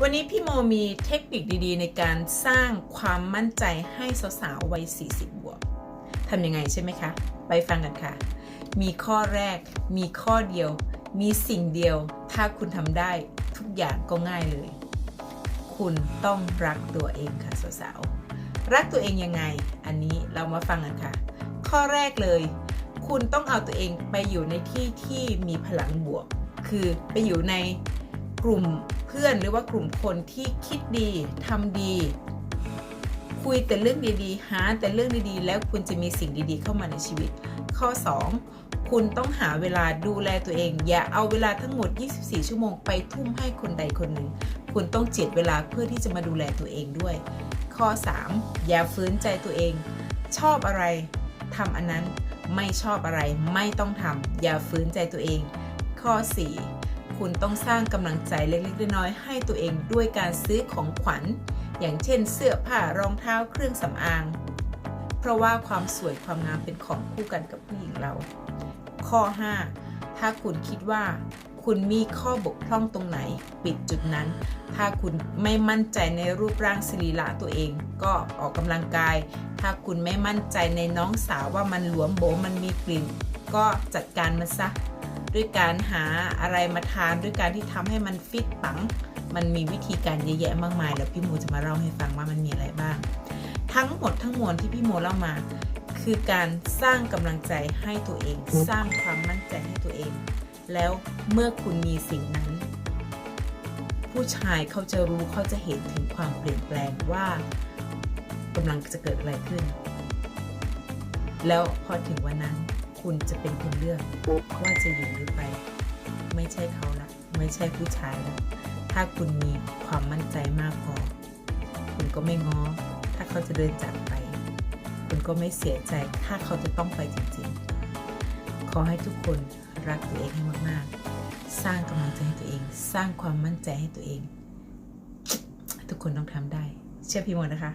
วันนี้พี่โมมีเทคนิคดีๆ ในการสร้างความมั่นใจให้สาวๆวัย 40 บวกทำยังไงใช่ไหมคะ ไปฟังกันค่ะ มีข้อแรก มีข้อเดียว มีสิ่งเดียว ถ้าคุณทำได้ทุกอย่างก็ง่ายเลย คุณต้องรักตัวเองค่ะสาวๆ รักตัวเองยังไง อันนี้เรามาฟังกันค่ะ ข้อแรกเลย คุณต้องเอาตัวเองไปอยู่ในที่ที่มีพลังบวก คือไปอยู่ใน กลุ่มเพื่อนหรือว่ากลุ่มคนที่คิดดีทำดี คุยแต่เรื่องดีๆ หาแต่เรื่องดีๆ แล้วคุณจะมีสิ่งดีๆ เข้ามาในชีวิต ข้อ 2 คุณต้องหาเวลาดูแลตัวเอง อย่าเอาเวลาทั้งหมด 24 ชั่วโมงไปทุ่มให้คนใดคนหนึ่ง คุณต้องเจียดเวลาเพื่อที่จะมาดูแลตัวเองด้วย ข้อ 3 อย่าฝืนใจตัวเอง ชอบอะไรทำอันนั้นไม่ชอบอะไรไม่ต้องทำอย่าฝืนใจตัวเอง ข้อ 4 คุณต้องสร้างกำลังใจเล็กๆน้อยๆให้ตัวเองด้วยการซื้อของขวัญ อย่างเช่น เสื้อผ้ารองเท้าเครื่องสำอาง เพราะว่าความสวยความงามเป็นของคู่กันกับผู้หญิงเรา ข้อ 5 ถ้าคุณคิดว่าคุณมีข้อบกพร่องตรงไหน ปิดจุดนั้น ถ้าคุณไม่มั่นใจในรูปร่างสรีระตัวเอง ก็ออกกำลังกาย ถ้าคุณไม่มั่นใจในน้องสาวว่ามันหลวมโบมันมีกลิ่น ก็จัดการมันซะ ด้วยการหาอะไรมาทานด้วยการที่ทำให้มันฟิตปัง มันมีวิธีการเยอะแยะมากมายแล้วพี่โมจะมาเล่าให้ฟังว่ามันมีอะไรบ้าง ทั้งหมดทั้งมวลที่พี่โมเล่ามา คือการสร้างกำลังใจให้ตัวเอง สร้างความมั่นใจให้ตัวเอง แล้วเมื่อคุณมีสิ่งนั้น ผู้ชายเขาจะรู้เขาจะเห็นถึงความเปลี่ยนแปลงว่ากำลังจะเกิดอะไรขึ้น แล้วพอถึงวันนั้น คุณจะเป็นคนเลือกว่าจะอยู่หรือไป ไม่ใช่เขาละไม่ใช่ผู้ชายละถ้าคุณมีความมั่นใจมากพอคุณก็ไม่ง้อ ถ้าเขาจะเดินจากไป คุณก็ไม่เสียใจถ้าเขาจะต้องไปจริงๆ ขอให้ทุกคนรักตัวเองให้มากๆ สร้างกำลังใจให้ตัวเอง สร้างความมั่นใจให้ตัวเอง ทุกคนต้องทำได้ เชื่อพี่โมนะคะ